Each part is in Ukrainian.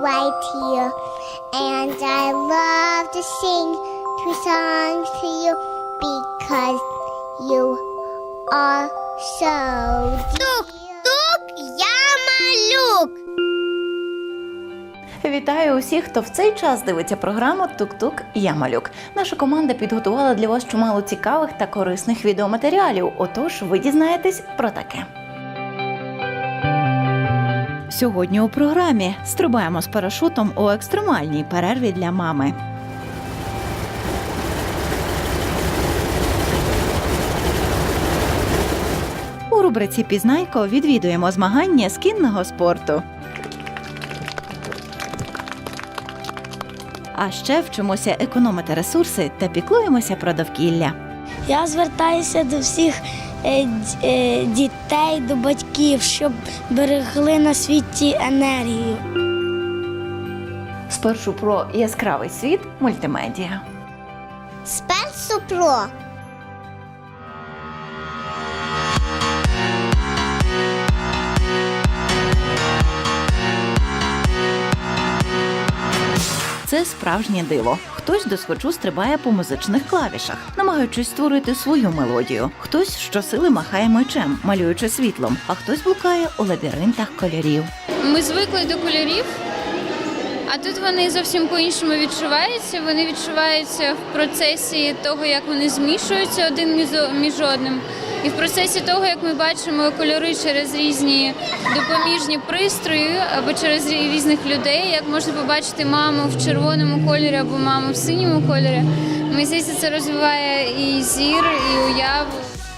right here. And I love to sing two songs to you because you are so Тук, тук, я малюк. Вітаю усіх, хто в цей час дивиться програму Тук-Тук Я малюк. Наша команда підготувала для вас чимало цікавих та корисних відеоматеріалів. Отож, ви дізнаєтесь про таке. Сьогодні у програмі стрибаємо з парашутом у екстремальній перерві для мами. У рубриці Пізнайко відвідуємо змагання з кінного спорту. А ще вчимося економити ресурси та піклуємося про довкілля. Я звертаюся до всіх дітей, до батьків, щоб берегли на світі енергію. Спершу про яскравий світ мультимедіа. Спершу про Справжнє диво. Хтось досхочу стрибає по музичних клавішах, намагаючись створити свою мелодію. Хтось щосили махає мечем, малюючи світлом, а хтось блукає у лабіринтах кольорів. Ми звикли до кольорів, а тут вони зовсім по-іншому відчуваються. Вони відчуваються в процесі того, як вони змішуються один між одним. І в процесі того, як ми бачимо кольори через різні допоміжні пристрої або через різних людей, як можна побачити маму в червоному кольорі або маму в синьому кольорі. Мені здається, це розвиває і зір, і уяву.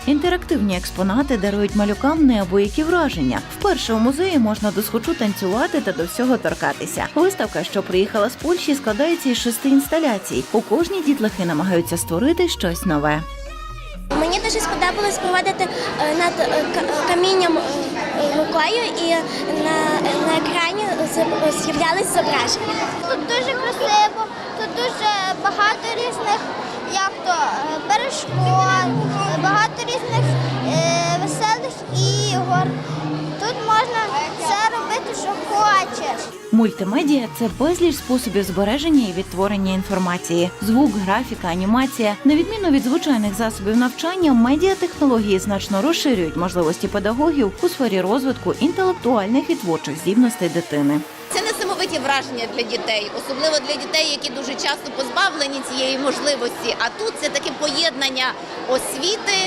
Інтерактивні експонати дарують малюкам неабиякі враження. Вперше у музеї можна досхочу танцювати та до всього торкатися. Виставка, що приїхала з Польщі, складається із шести інсталяцій. У кожній дітлахи намагаються створити щось нове. Мені дуже сподобалось проводити е, над е, камінням е, рукою і на, на екрані з- з'являлись зображення. Тут дуже красиво, тут дуже багато різних, як то перешкод, багато різних веселих ігор. Тут можна все робити, що хочеш. Мультимедіа це безліч способів збереження і відтворення інформації. Звук, графіка, анімація. На відміну від звичайних засобів навчання, медіатехнології значно розширюють можливості педагогів у сфері розвитку інтелектуальних і творчих здібностей дитини. Це несамовиті враження для дітей, особливо для дітей, які дуже часто позбавлені цієї можливості. А тут це таке поєднання освіти,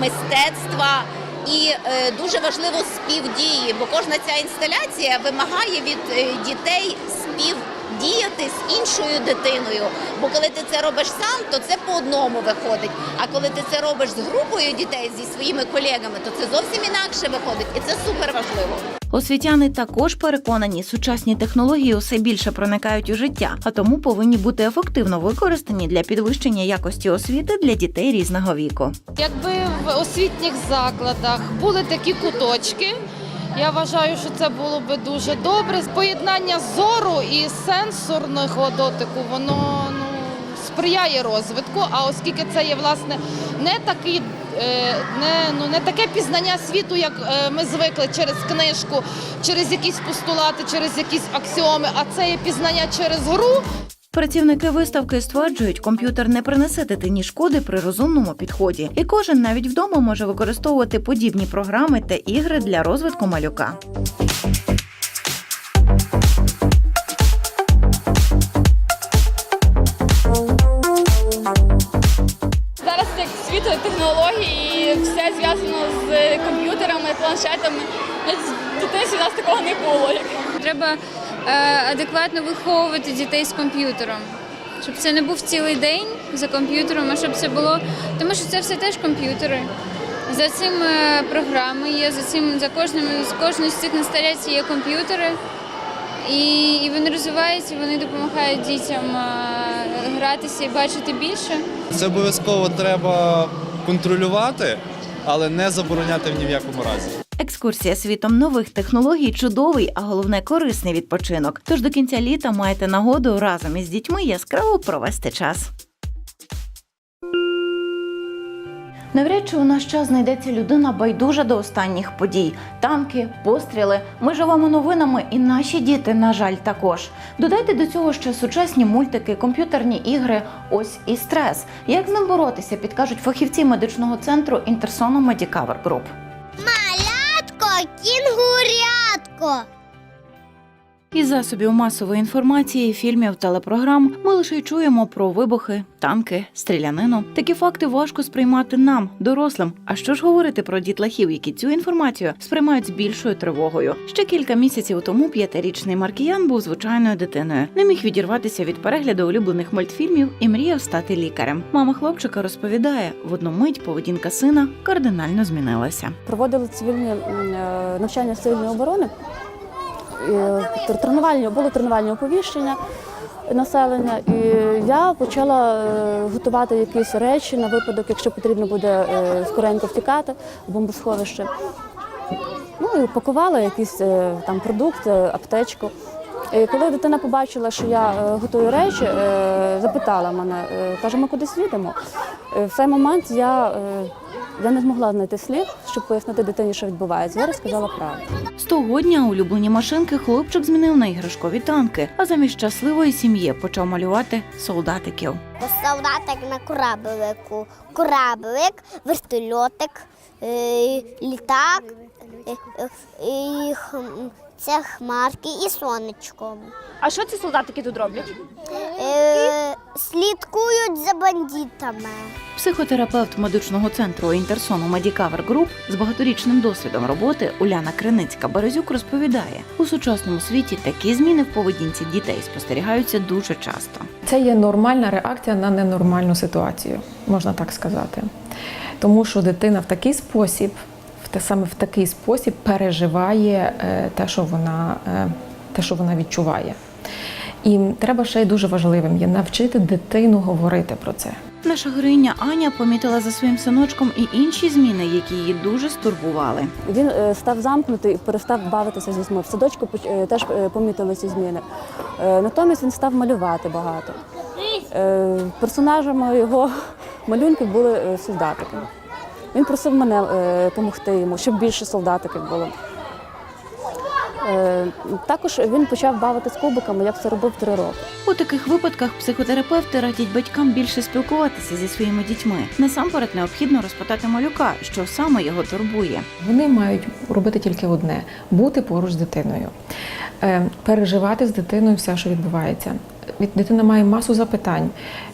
мистецтва і е, дуже важливо співдії, бо кожна ця інсталяція вимагає від е, дітей співдіяти з іншою дитиною. Бо коли ти це робиш сам, то це по одному виходить. А коли ти це робиш з групою дітей, зі своїми колегами, то це зовсім інакше виходить, і це супер важливо. Освітяни також переконані, сучасні технології усе більше проникають у життя, а тому повинні бути ефективно використані для підвищення якості освіти для дітей різного віку. Якби в освітніх закладах були такі куточки, я вважаю, що це було би дуже добре. Поєднання зору і сенсорного дотику, воно сприяє розвитку. А оскільки це є власне не такий. е, Не, ну, не таке пізнання світу, як е, ми звикли через книжку, через якісь постулати, через якісь аксіоми, а це є пізнання через гру, Працівники виставки стверджують, комп'ютер не принесе дитині шкоди при розумному підході, і кожен навіть вдома може використовувати подібні програми та ігри для розвитку малюка. Планшетами. В дитинстві у нас такого не було. Треба е, адекватно виховувати дітей з комп'ютером. Щоб це не був цілий день за комп'ютером, а щоб це було. Тому що це все теж комп'ютери. За цим е, програми є, за цим за кожним з кожної з цих інсталяцій є комп'ютери. І, і вони розвиваються, вони допомагають дітям е, гратися і бачити більше. Це обов'язково треба контролювати, але не забороняти в ні в якому разі. Екскурсія світом нових технологій чудовий, а головне корисний відпочинок. Тож до кінця літа маєте нагоду разом із дітьми яскраво провести час. Навряд чи у наш час знайдеться людина байдужа до останніх подій: танки, постріли. Ми живемо новинами, і наші діти, на жаль, також. Додайте до цього ще сучасні мультики, комп'ютерні ігри. Ось і стрес. Як з ним боротися, підкажуть фахівці медичного центру Інтерсону Медікавер Груп. Кінгурятко. Із засобів масової інформації, фільмів, телепрограм ми лише й чуємо про вибухи, танки, стрілянину. Такі факти важко сприймати нам, дорослим. А що ж говорити про дітлахів, які цю інформацію сприймають з більшою тривогою? Ще кілька місяців тому п'ятирічний Маркіян був звичайною дитиною. Не міг відірватися від перегляду улюблених мультфільмів і мріяв стати лікарем. Мама хлопчика розповідає, в одну мить поведінка сина кардинально змінилася. проводили цивільні е, навчання цивільної оборони. Тренувальні було тренувальні оповіщення населення, і я почала е, готувати якісь речі на випадок, якщо потрібно буде е, скоренько втікати в бомбосховище. Ну і пакувала якийсь е, там продукт, аптечку. І коли дитина побачила, що я готую речі, запитала мене, каже, ми кудись їдемо. В цей момент я, я не змогла знайти слів, щоб пояснити дитині, що відбувається. Я розказала правду. З того дня улюблені машинки хлопчик змінив на іграшкові танки, а замість щасливої сім'ї почав малювати солдатиків. Солдатик на кораблику. Кораблик, вертольотик, е, літак, е, е, і це хмарки і сонечко. А що ці солдатики тут роблять? Е, слідкують за бандитами. Психотерапевт медичного центру Інтерсону Медікавер Груп з багаторічним досвідом роботи Уляна Криницька Березюк розповідає, у сучасному світі такі зміни в поведінці дітей спостерігаються дуже часто. Це є нормальна реакція на ненормальну ситуацію, можна так сказати. Тому що дитина в такий спосіб, те саме в такий спосіб переживає е, те, що вона, е, те, що вона відчуває. І треба ще й дуже важливим є навчити дитину говорити про це. Наша героїня Аня помітила за своїм синочком і інші зміни, які її дуже стурбували. Він е, став замкнутий, перестав бавитися з дітьми. В садочку теж помітили ці зміни. Натомість він став малювати багато. Персонажами його малюнків були солдатики. Він просив мене допомогти йому, щоб більше солдатиків було. Е, Також він почав бавити з кубиками, як це робив три роки. У таких випадках психотерапевти радять батькам більше спілкуватися зі своїми дітьми. Насамперед необхідно розпитати малюка, що саме його турбує. Вони мають робити тільки одне бути поруч з дитиною, Е, переживати з дитиною все, що відбувається. Дитина має масу запитань,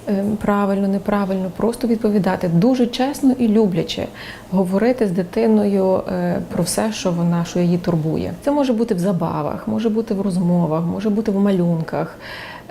е, правильно, неправильно, просто відповідати дуже чесно і любляче, говорити з дитиною е, про все, що вона, що її турбує. Це може бути в забавах, може бути в розмовах, може бути в малюнках.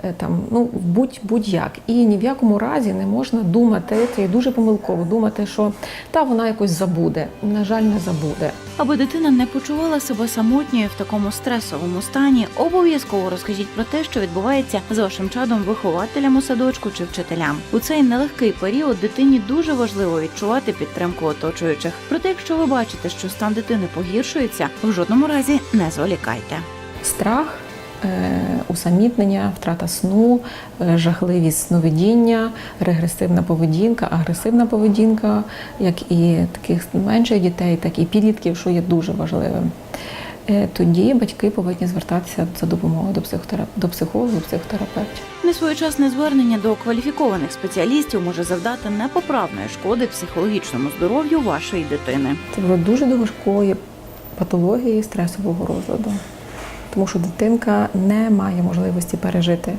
Е, Там ну будь будь-як, і ні в якому разі не можна думати, це є дуже помилково думати, що та вона якось забуде. На жаль, не забуде. Аби дитина не почувала себе самотньою в такому стресовому стані, обов'язково розкажіть про те, що відбувається з вашим чадом вихователям у садочку чи вчителям. У цей нелегкий період дитині дуже важливо відчувати підтримку оточуючих. Проте, якщо ви бачите, що стан дитини погіршується, в жодному разі не зволікайте. Страх, усамітнення, втрата сну, е, жахливість сновидіння, регресивна поведінка, агресивна поведінка, як і таких менших дітей, так і підлітків, що є дуже важливим. Е, Тоді батьки повинні звертатися за допомогою до психотера- до психологів, психотерапевтів. Несвоєчасне звернення до кваліфікованих спеціалістів може завдати непоправної шкоди психологічному здоров'ю вашої дитини. Це було дуже до важкої патології стресового розладу, тому що дитинка не має можливості пережити.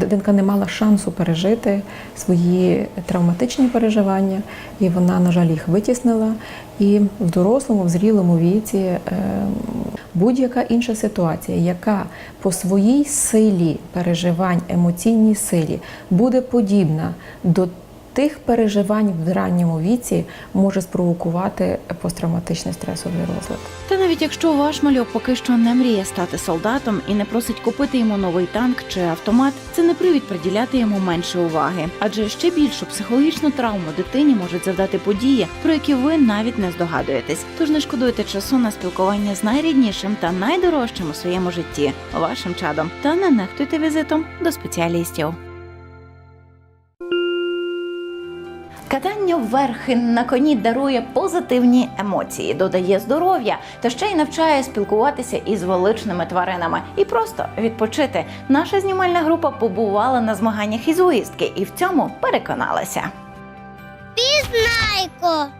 Дитинка не мала шансу пережити свої травматичні переживання, і вона, на жаль, їх витіснила. І в дорослому, в зрілому віці е, будь-яка інша ситуація, яка по своїй силі переживань, емоційній силі буде подібна до тих переживань в ранньому віці може спровокувати посттравматичний стресовий розлад. Та навіть якщо ваш мальок поки що не мріє стати солдатом і не просить купити йому новий танк чи автомат, це не привід приділяти йому менше уваги. Адже ще більшу психологічну травму дитині можуть завдати події, про які ви навіть не здогадуєтесь. Тож не шкодуйте часу на спілкування з найріднішим та найдорожчим у своєму житті вашим чадом. Та не нехтуйте візитом до спеціалістів. Катання верхи на коні дарує позитивні емоції, додає здоров'я та ще й навчає спілкуватися із величними тваринами і просто відпочити. Наша знімальна група побувала на змаганнях із уїздки і в цьому переконалася. Знайко.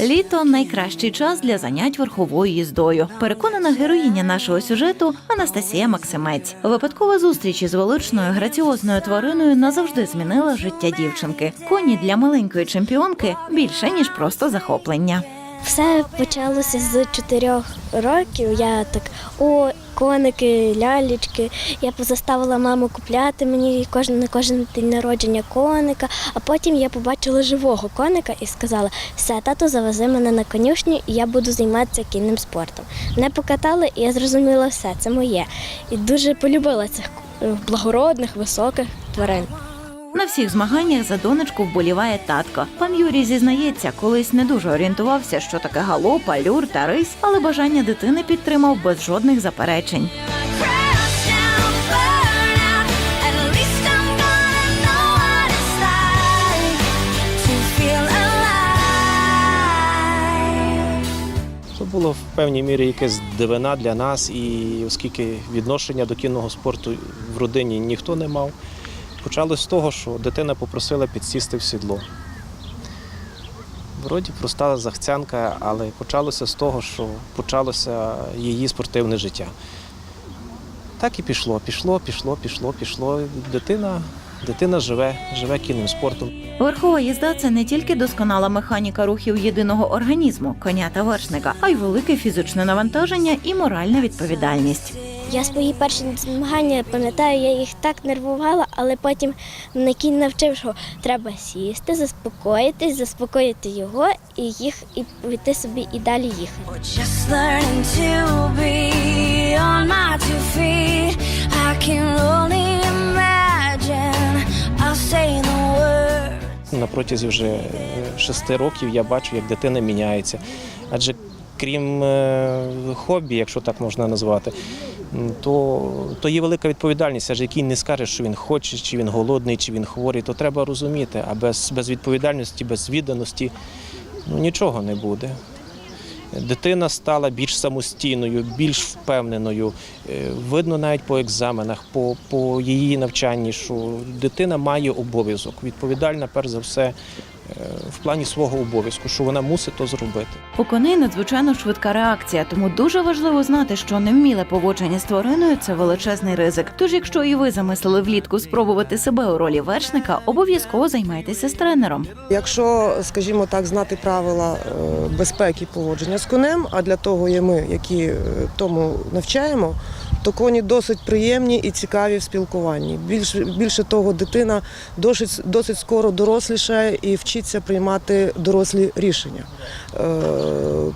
Літо найкращий час для занять верховою їздою. Переконана героїня нашого сюжету Анастасія Максимець. Випадкова зустріч із величною граціозною твариною назавжди змінила життя дівчинки. Коні для маленької чемпіонки більше ніж просто захоплення. Все почалося з чотирьох років. Я так о, коники, лялечки. Я позаставила маму купляти мені кожен на кожен день народження коника. А потім я побачила живого коника і сказала: все, тато, завези мене на конюшню, і я буду займатися кінним спортом. Мене покатали, і я зрозуміла все, це моє. І дуже полюбила цих е, благородних, високих тварин. На всіх змаганнях за донечку вболіває татко. Пан Юрій зізнається, колись не дуже орієнтувався, що таке галоп, алюр та рись, але бажання дитини підтримав без жодних заперечень. Це було в певній мірі якась дивина для нас, і оскільки відношення до кінного спорту в родині ніхто не мав, почалось з того, що дитина попросила підсісти в сідло. Вроді проста захцянка, але почалося з того, що почалося її спортивне життя. Так і пішло, пішло, пішло, пішло, пішло. Дитина, дитина живе, живе кінним спортом. Верхова їзда це не тільки досконала механіка рухів єдиного організму, коня та вершника, а й велике фізичне навантаження і моральна відповідальність. Я свої перші змагання пам'ятаю, я їх так нервувала, але потім на кінь навчив, що треба сісти, заспокоїтись, заспокоїти його і їх і піти собі і далі їхати. На протязі вже е, шести років я бачу, як дитина міняється. Адже крім е, хобі, якщо так можна назвати, то, то є велика відповідальність. Адже який не скаже, що він хоче, чи він голодний, чи він хворий, то треба розуміти. А без, без відповідальності, без відданості ну, нічого не буде. Дитина стала більш самостійною, більш впевненою. Е, Видно навіть по екзаменах, по, по її навчанні, що дитина має обов'язок, відповідальна перш за все в плані свого обов'язку, що вона мусить то зробити. У коней надзвичайно швидка реакція, тому дуже важливо знати, що невміле поводження з твариною це величезний ризик. Тож, якщо і ви замислили влітку спробувати себе у ролі вершника, обов'язково займайтеся з тренером. Якщо, скажімо так, знати правила е, безпеки поводження з конем, а для того є ми, які е, тому навчаємо, то коні досить приємні і цікаві в спілкуванні. Більше, більше того, дитина досить, досить скоро дорослішає і вчиться приймати дорослі рішення. Е,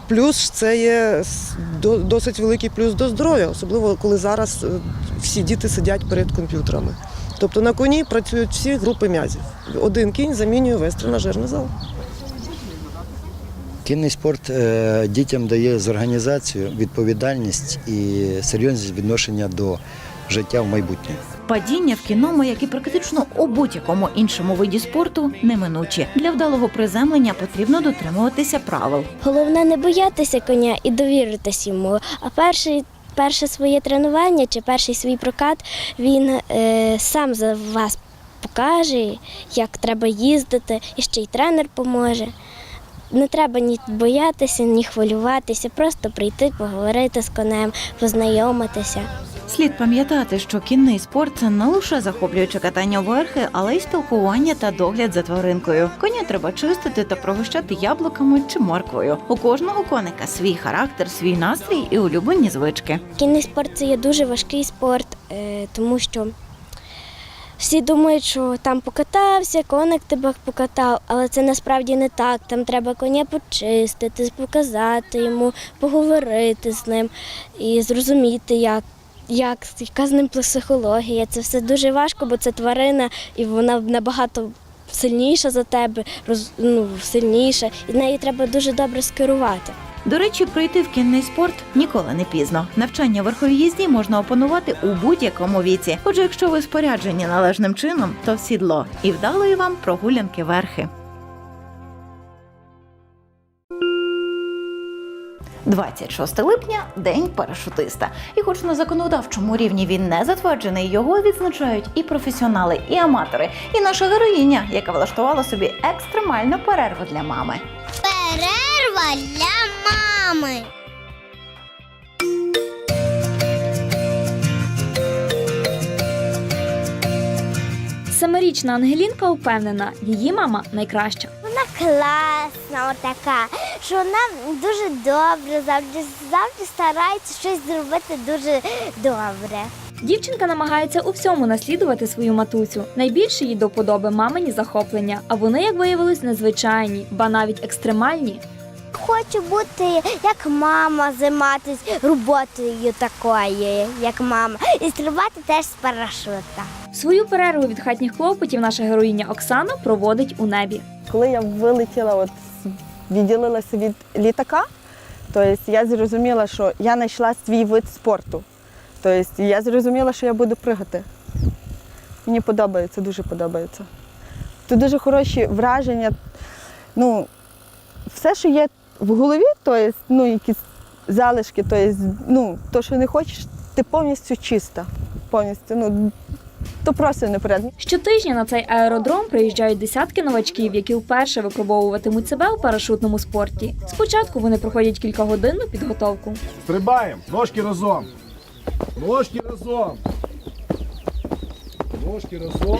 Плюс це є досить великий плюс до здоров'я, особливо коли зараз е, всі діти сидять перед комп'ютерами. Тобто на коні працюють всі групи м'язів. Один кінь замінює весь тренажерний зал. Кінний спорт е, дітям дає з організацію відповідальність і серйозність відношення до життя в майбутнє. Падіння в кіному, як і практично у будь-якому іншому виді спорту, неминучі. Для вдалого приземлення потрібно дотримуватися правил. Головне не боятися коня і довіритись йому. А перший, перше своє тренування чи перший свій прокат він е, сам за вас покаже, як треба їздити, і ще й тренер поможе. Не треба ні боятися, ні хвилюватися, просто прийти, поговорити з конем, познайомитися. Слід пам'ятати, що кінний спорт це не лише захоплююче катання верхи, але й спілкування та догляд за тваринкою. Коня треба чистити та пригощати яблуками чи морквою. У кожного коника свій характер, свій настрій і улюблені звички. Кінний спорт це є дуже важкий спорт, е, тому що всі думають, що там покатався, коник тебе покатав, але це насправді не так. Там треба коня почистити, показати йому, поговорити з ним і зрозуміти, як. Як, яка з ним психологія? Це все дуже важко, бо це тварина, і вона набагато сильніша за тебе, роз, ну, сильніша, і неї треба дуже добре скерувати. До речі, прийти в кінний спорт ніколи не пізно. Навчання верховій їзді можна опанувати у будь-якому віці. Отже, якщо ви споряджені належним чином, то в сідло і вдалої вам прогулянки верхи. 26 липня день парашутиста. І хоч на законодавчому рівні він не затверджений, його відзначають і професіонали, і аматори, і наша героїня, яка влаштувала собі екстремальну перерву для мами. Перерва для мами. Семирічна Ангелінка впевнена, її мама найкраща. Вона класна, отака, що вона дуже добре, завжди, завжди старається щось зробити дуже добре. Дівчинка намагається у всьому наслідувати свою матусю. Найбільше їй до вподоби мамині захоплення, а вони, як виявилось, незвичайні, ба навіть екстремальні. Хочу бути як мама, займатися роботою такою, як мама, і стрибати теж з парашута. Свою перерву від хатніх клопотів наша героїня Оксана проводить у небі. Коли я вилетіла, от відділилася від літака, то я зрозуміла, що я знайшла свій вид спорту. Тобто я зрозуміла, що я буду пригати. Мені подобається, дуже подобається. Тут дуже хороші враження. Ну, все, що є в голові, тобто, ну, якісь залишки, тобто, ну, то, що не хочеш, ти повністю чиста. Повністю, ну, то просто неперед. Щотижня на цей аеродром приїжджають десятки новачків, які вперше випробовуватимуть себе у парашутному спорті. Спочатку вони проходять кількагодинну підготовку. Стрибаємо, ножки разом. Ножки разом. Ножки разом.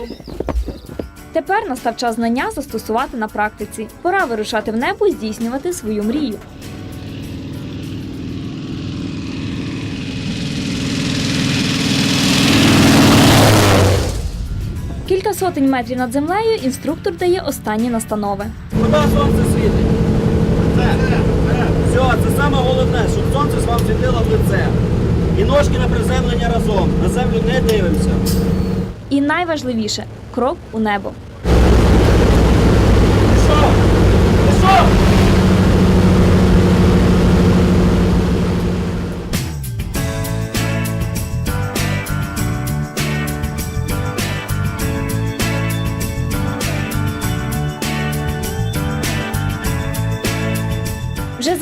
Тепер настав час знання застосувати на практиці. Пора вирушати в небо і здійснювати свою мрію. Кілька сотень метрів над землею інструктор дає останні настанови. Куди сонце світить? Все, це саме головне, щоб сонце з вам світило в лице. І ножки на приземлення разом. На землю не дивимося. І найважливіше крок у небо. Пішов! Пішов!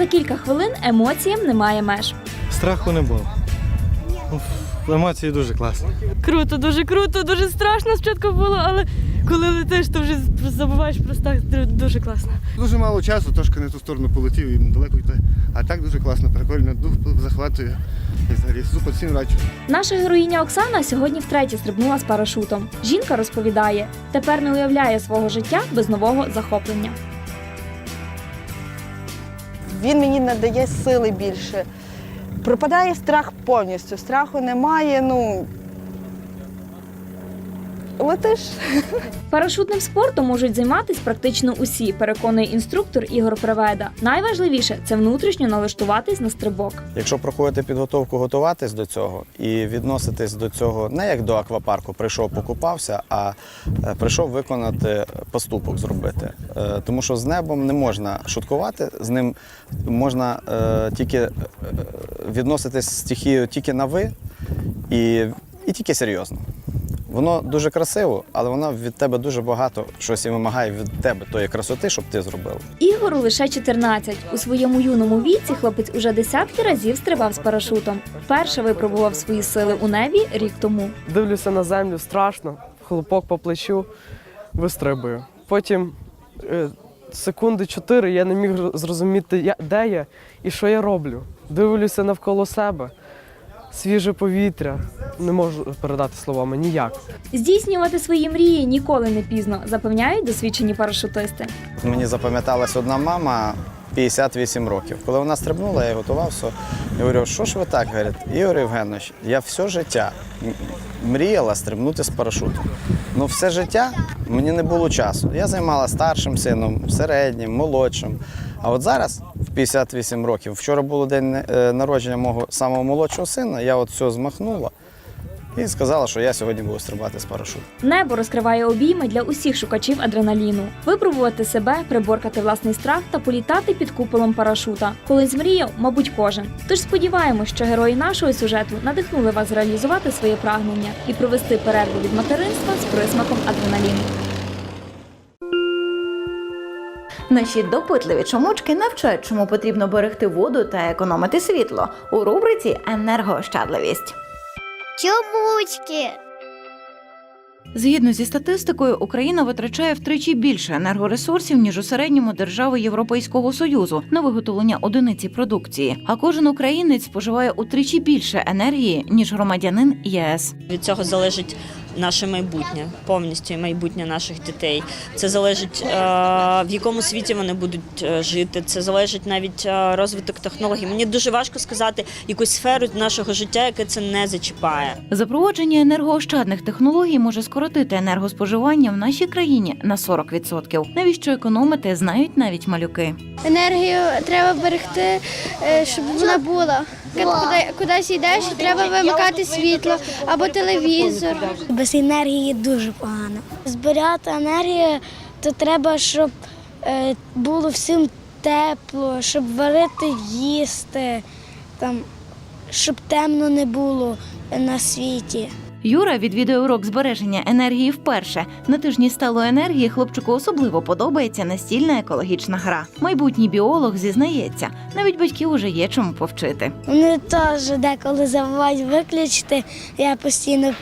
За кілька хвилин емоціям немає меж. Страху не було. Уф, Емоції дуже класні. Круто, дуже круто, дуже страшно спочатку було, але коли летиш, то вже забуваєш про страх. Дуже класно. Дуже мало часу, трошки не ту сторону полетів і недалеко йти. А так дуже класно, прикольно, дух захватує. І взагалі супер, всім раджу. Наша героїня Оксана сьогодні втретє стрибнула з парашутом. Жінка розповідає, тепер не уявляє свого життя без нового захоплення. Він мені надає сили більше. Пропадає страх повністю. Страху немає, ну. Летиш. Парашутним спортом можуть займатися практично усі, переконує інструктор Ігор Приведа. Найважливіше це внутрішньо налаштуватись на стрибок. Якщо проходити підготовку, готуватись до цього і відноситись до цього не як до аквапарку, прийшов, покупався, а е, прийшов виконати поступок зробити. Е, Тому що з небом не можна шуткувати, з ним можна е, тільки е, відноситись з стихією тільки на ви і, і тільки серйозно. Воно дуже красиво, але воно від тебе дуже багато щось і вимагає від тебе тої красоти, щоб ти зробив. Ігору лише 14. У своєму юному віці хлопець уже десятки разів стрибав з парашутом. Вперше випробував свої сили у небі рік тому. Дивлюся на землю, страшно, хлопок по плечу, вистрибую. Потім е, секунди чотири я не міг зрозуміти, я- де я і що я роблю. Дивлюся навколо себе, свіже повітря. Не можу передати словами ніяк. Здійснювати свої мрії ніколи не пізно, запевняють досвідчені парашутисти. Мені запам'яталась одна мама 58 років. Коли вона стрибнула, я готувався. Я говорю, що ж ви так говорить? Ігор Євгенович, я все життя мріяла стрибнути з парашутом. Ну, все життя мені не було часу. Я займалася старшим сином, середнім, молодшим. А от зараз, в 58 років, вчора було день е, народження мого самого молодшого сина, я от все змахнула І сказала, що я сьогодні буду стрибати з парашуту. Небо розкриває обійми для усіх шукачів адреналіну. Випробувати себе, приборкати власний страх та політати під куполом парашута. Колись мріяв, мабуть, кожен. Тож сподіваємось, що герої нашого сюжету надихнули вас реалізувати своє прагнення і провести перерву від материнства з присмаком адреналіну. Наші допитливі чомучки навчають, чому потрібно берегти воду та економити світло у рубриці Енергоощадливість. Чомучки. Згідно зі статистикою, Україна витрачає втричі більше енергоресурсів ніж у середньому держави Європейського союзу на виготовлення одиниці продукції. А кожен українець споживає утричі більше енергії ніж громадянин ЄС. Від цього залежить наше майбутнє, повністю майбутнє наших дітей. Це залежить е, в якому світі вони будуть е, жити. Це залежить навіть е, розвиток технологій. Мені дуже важко сказати якусь сферу нашого життя, яке це не зачіпає. Запровадження енергоощадних технологій може скоротити енергоспоживання в нашій країні на 40%. Навіщо економити, знають навіть малюки. Енергію треба берегти, щоб вона була. Куди, кудись йдеш, треба вимикати світло або телевізор. Без енергії дуже погано. Збирати енергію, то треба, щоб е, було всім тепло, щоб варити їсти, там, щоб темно не було на світі. Юра відвідує урок збереження енергії вперше. На тижні сталої енергії хлопчику особливо подобається настільна екологічна гра. Майбутній біолог зізнається, навіть батьків уже є чому повчити. Вони теж деколи забувають виключити, я постійно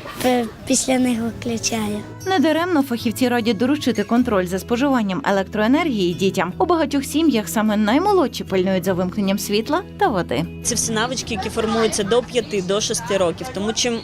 після них виключаю. Недаремно фахівці радять доручити контроль за споживанням електроенергії дітям. У багатьох сім'ях саме наймолодші пильнують за вимкненням світла та води. Це всі навички, які формуються до 5 до 6 років. Тому чим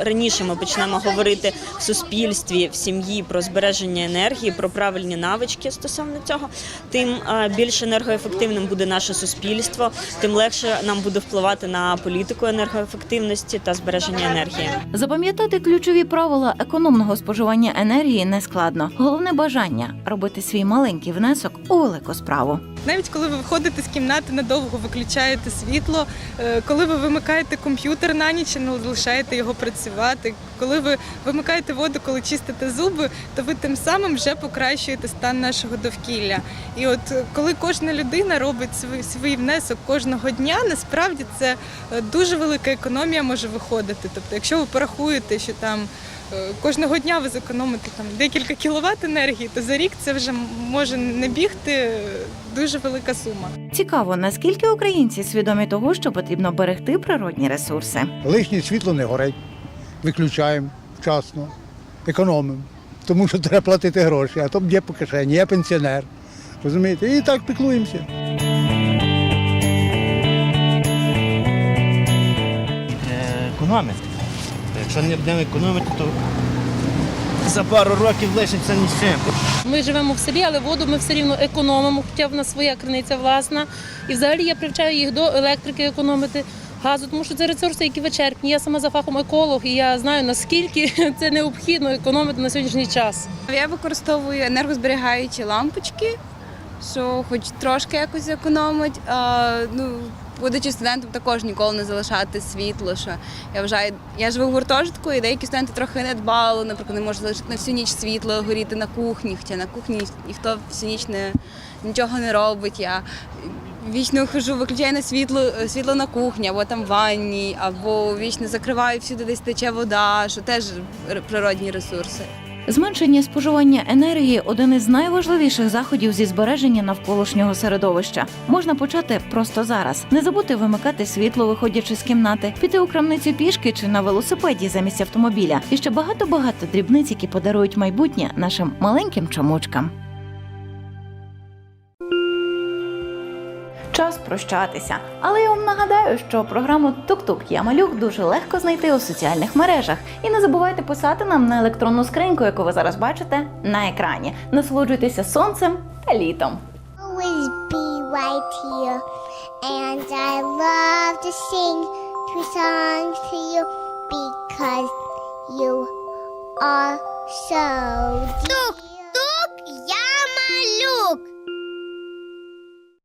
раніше ми почнемо говорити в суспільстві, в сім'ї про збереження енергії, про правильні навички стосовно цього, тим е, більш енергоефективним буде наше суспільство, тим легше нам буде впливати на політику енергоефективності та збереження енергії. Запам'ятати ключові правила економного споживання енергії не складно. Головне бажання робити свій маленький внесок у велику справу. Навіть коли ви виходите з кімнати, надовго виключаєте світло, е, коли ви вимикаєте комп'ютер на ніч і не залишаєте його працювати, коли ви вимикаєте воду, коли чистите зуби, то ви тим самим вже покращуєте стан нашого довкілля. І от е, коли кожна людина робить свій, свій внесок кожного дня, насправді це е, дуже велика економія може виходити. Тобто, якщо ви порахуєте, що там кожного дня ви зекономите там декілька кіловат енергії, то за рік це вже може не бігти е, дуже велика сума. Цікаво, наскільки українці свідомі того, що потрібно берегти природні ресурси. Лишнє світло не горить. Виключаємо вчасно, економимо. Тому що треба платити гроші, а то б'є по кишені, я пенсіонер. Розумієте? І так піклуємося. Економити. Якщо не будемо економити, то за пару років лишиться ні з чим. Ми живемо в селі, але воду ми все рівно економимо, хоча в нас своя криниця власна. І взагалі я привчаю їх до електрики економити. Газу, тому що це ресурси, які вичерпні. Я сама за фахом еколог, і я знаю наскільки це необхідно економити на сьогоднішній час. Я використовую енергозберігаючі лампочки, що хоч трошки якось економить. А, ну, будучи студентом, також ніколи не залишати світло. Що я вважаю, я живу в гуртожитку, і деякі студенти трохи не дбали, наприклад, не можуть залишити на всю ніч світло горіти на кухні, хоча на кухні ніхто всю ніч не, нічого не робить. Я вічно хожу, виключаю на світло, світло на кухні, або там в ванні, або вічно закриваю всюди, десь тече вода, що теж природні ресурси. Зменшення споживання енергії один із найважливіших заходів зі збереження навколишнього середовища. Можна почати просто зараз. Не забути вимикати світло, виходячи з кімнати, піти у крамницю пішки чи на велосипеді замість автомобіля. І ще багато багато дрібниць, які подарують майбутнє нашим маленьким чомучкам. Прощатися, але я вам нагадаю, що програму Тук-Тук Я малюк дуже легко знайти у соціальних мережах. І не забувайте писати нам на електронну скриньку, яку ви зараз бачите на екрані. Насолоджуйтеся сонцем та літом. Always be right here. And I love to sing two songs to you because you are so Тук-тук, я малюк.